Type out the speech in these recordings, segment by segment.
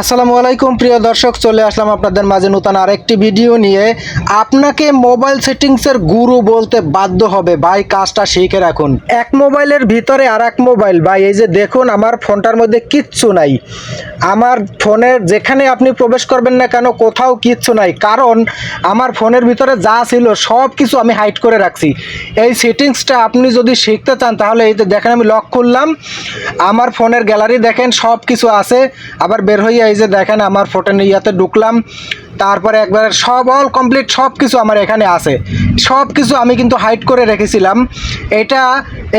আসসালামু আলাইকুম, প্রিয় দর্শক, চলে আসলাম আপনাদের মাঝে নতুন আরেকটি ভিডিও নিয়ে। আপনাকে মোবাইল সেটিংসের গুরু বলতে বাধ্য হবে। ভাই, কাজটা শিখে রাখুন। এক মোবাইলের ভিতরে আর এক মোবাইল। ভাই, এই যে দেখুন, আমার ফোনটার মধ্যে কিচ্ছু নাই। আমার ফোনের যেখানে আপনি প্রবেশ করবেন না কেন, কোথাও কিচ্ছু নাই। কারণ, আমার ফোনের ভিতরে যা ছিল সব কিছু আমি হাইড করে রাখছি। এই সেটিংসটা আপনি যদি শিখতে চান, তাহলে এই যে দেখেন, আমি লক করলাম আমার ফোনের গ্যালারি দেখেন সব কিছু আছে। আবার বের হয়ে এই যে দেখেন আমার ফোটেন ইয়াতে ঢুকলাম। তারপরে একবার সব অল কমপ্লিট সব কিছু আমার এখানে আছে। সব কিছু আমি কিন্তু হাইড করে রেখেছিলাম। এটা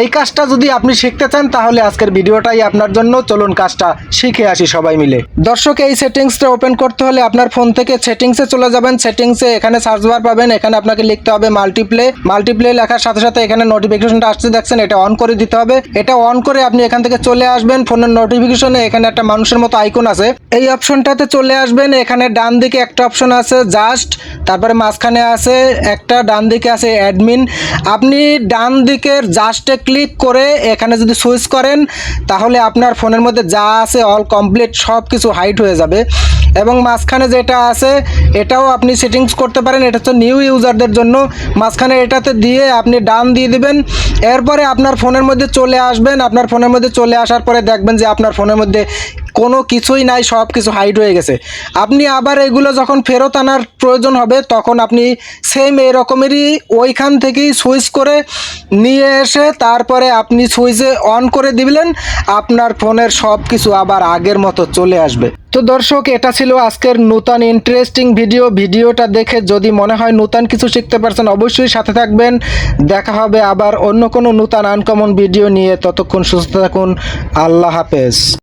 এই কাজটা যদি আপনি শিখতে চান, তাহলে আজকের ভিডিওটাই আপনার জন্য। চলুন কাজটা শিখে আসি সবাই মিলে। দর্শক, এই সেটিংসটা ওপেন করতে হলে আপনার ফোন থেকে সেটিংসে চলে যাবেন। সেটিংসে এখানে সার্চ বার পাবেন। এখানে আপনাকে লিখতে হবে মাল্টিপ্লে মাল্টিপ্লে লেখার সাথে সাথে এখানে নোটিফিকেশনটা আসতে দেখছেন, এটা অন করে দিতে হবে। এটা অন করে আপনি এখান থেকে চলে আসবেন। ফোনের নোটিফিকেশনে এখানে একটা মানুষের মতো আইকন আছে। এই অপশনটাতে চলে আসবেন। এখানে ডান দিকে একটা অপশন আছে জাস্ট তারপরে মাঝখানে আছে, একটা, ডান দিকে আছে অ্যাডমিন আপনি ডান দিকের জাস্টে ক্লিক করে এখানে যদি সুইচ করেন, তাহলে আপনার ফোনের মধ্যে যা আছে অল কমপ্লিট সব কিছু হাইট হয়ে যাবে। এবং মাঝখানে যেটা আছে, এটাও আপনি সেটিংস করতে পারেন, এটা হচ্ছে নিউ ইউজারদের জন্য। মাঝখানে এটাতে দিয়ে আপনি ডান দিয়ে দিবেন। এরপরে আপনার ফোনের মধ্যে চলে আসবেন। আপনার ফোনের মধ্যে চলে আসার পরে দেখবেন যে আপনার ফোনের মধ্যে কোনো কিছুই নাই, সব কিছু হাইড হয়ে গেছে। আপনি আবার এগুলো যখন ফেরত আনার প্রয়োজন হবে, তখন আপনি সেম এরকমেরই ওইখান থেকেই সুইচ করে নিয়ে এসে তারপরে আপনি সুইচে অন করে দিবেন, আপনার ফোনের সব কিছু আবার আগের মতো চলে আসবে। তো দর্শক, এটা ছিল আজকের নূতন ইন্টারেস্টিং ভিডিও ভিডিওটা দেখে যদি মনে হয় নূতন কিছু শিখতে পারছেন, অবশ্যই সাথে থাকবেন। দেখা হবে আবার অন্য কোনো নূতন আনকমন ভিডিও নিয়ে। ততক্ষণ সুস্থ থাকুন। আল্লাহ হাফেজ।